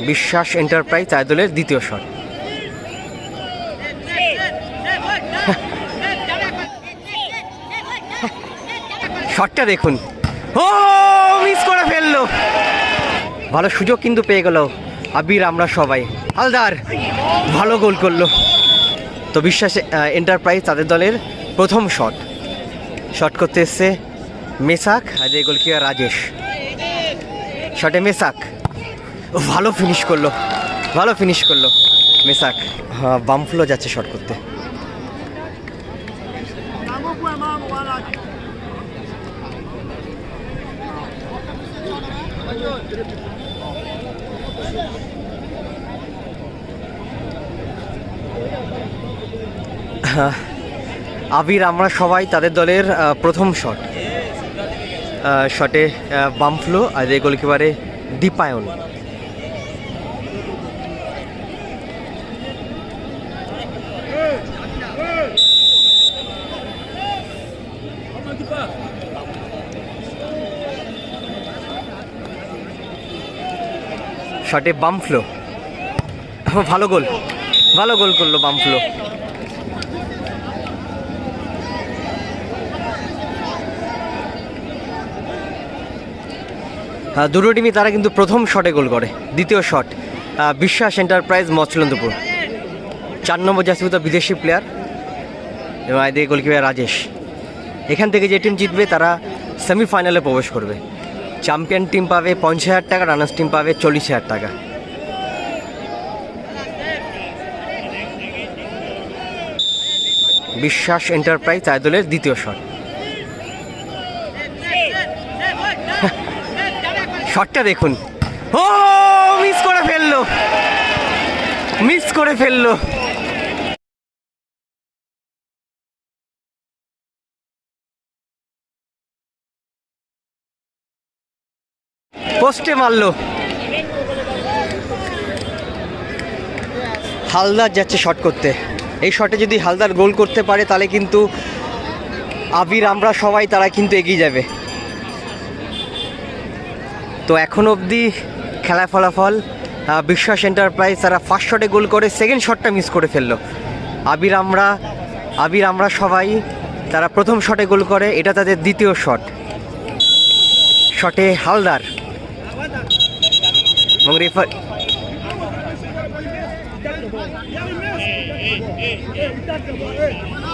বিশ্বাস এন্টারপ্রাইজ চার দলের দ্বিতীয় শট। শটটা দেখুন। ও, মিস করে ফেলল। ভালো সুযোগ কিন্তু পেয়ে গেল। আবির, আমরা সবাই। হালদার, ভালো গোল করল। তো বিশ্বাস এন্টারপ্রাইজ তাদের দলের প্রথম শট। শট করতে এসছে মেসাক আর এই গোলকিপার রাজেশ। শটে মেসাক। ভালো ফিনিশ করল। ভালো ফিনিশ করল। মেসাক হ্যাঁ বামফ্লো যাচ্ছে শট করতে। আবির, আমরা সবাই তাদের দলের প্রথম শট শটে বামফ্লো আর গোলকিপারে দীপায়ন। শটে বামফ্লো ভালো গোল ভালো গোল করল বামফ্লো হ্যাঁ, দুটো টিমই তারা কিন্তু প্রথম শটে গোল করে দ্বিতীয় শট বিশ্বাস এন্টারপ্রাইজ মচলন্দপুর। চার নম্বর জাসিপুতা বিদেশি প্লেয়ার এবং আইদিকে গোলকিপার রাজেশ। এখান থেকে যে টিম জিতবে, তারা সেমিফাইনালে প্রবেশ করবে। চ্যাম্পিয়ন টিম পাবে পঞ্চাশ হাজার টাকা রানার্স টিম পাবে চল্লিশ হাজার টাকা। বিশ্বাস এন্টারপ্রাইজ চার দলের দ্বিতীয় শট শটটা দেখুন। ও মিস করে ফেলল। মিস করে ফেলল। পোস্টে মারলো হালদার যাচ্ছে শট করতে। এই শটে যদি হালদার গোল করতে পারে, তাহলে কিন্তু আবির, আমরা সবাই, তারা কিন্তু এগিয়ে যাবে। তো এখন অবধি খেলা ফলাফল বিশ্বাস এন্টারপ্রাইজ তারা ফার্স্ট শটে গোল করে সেকেন্ড শটটা মিস করে ফেলল। আবির, আমরা আবির, আমরা সবাই, তারা প্রথম শটে গোল করে, এটা তাদের দ্বিতীয় শট শটে হালদার। এবং রেফার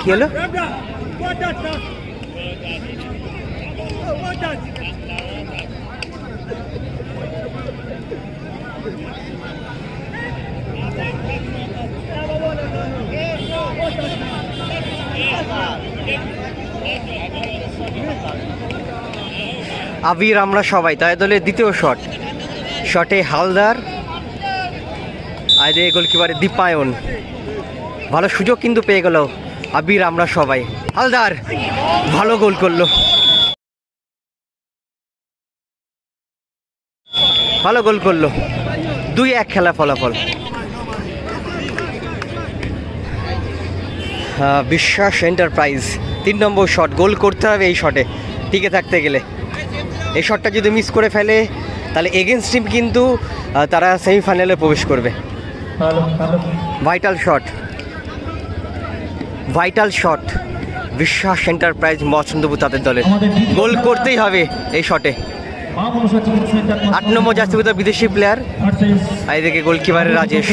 হলো আবির আমরা সবাই তাই দলের দ্বিতীয় শট। শটে হালদার, আইদে গোলকিপারে দীপায়ন। ভালো সুযোগ কিন্তু পেয়ে গেল আবির, আমরা সবাই। হালদার, ভালো গোল করল। ভালো গোল করল। দুই এক খেলা ফলাফল। বিশ্বাস এন্টারপ্রাইজ। তিন নম্বর শট, গোল করতে হবে এই শটে। টিকে থাকতে গেলে। এই শটটা যদি মিস করে ফেলে তাহলে এগেনস্ট টিম কিন্তু তারা সেমিফাইনালে প্রবেশ করবে। Vital shot vital shot Biswas enterprise Mochandpur তাদের দলের। গোল করতেই হবে এই শটে আট নম্বর জাতীয় বিদেশি প্লেয়ার আর এদিকে গোলকিপারের রাজেশ।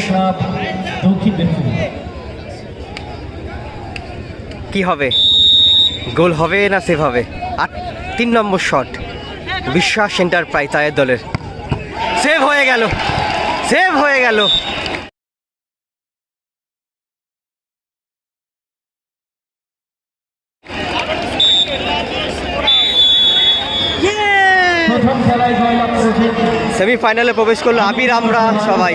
কি হবে? গোল হবে না সেভ হবে? আট তিন নম্বর শট বিশ্বাস এন্টারপ্রাইজ তাদের দলের। সেভ হয়ে গেল। সেভ হয়ে গেল। সেমিফাইনালে প্রবেশ করল আবির আমরা সবাই।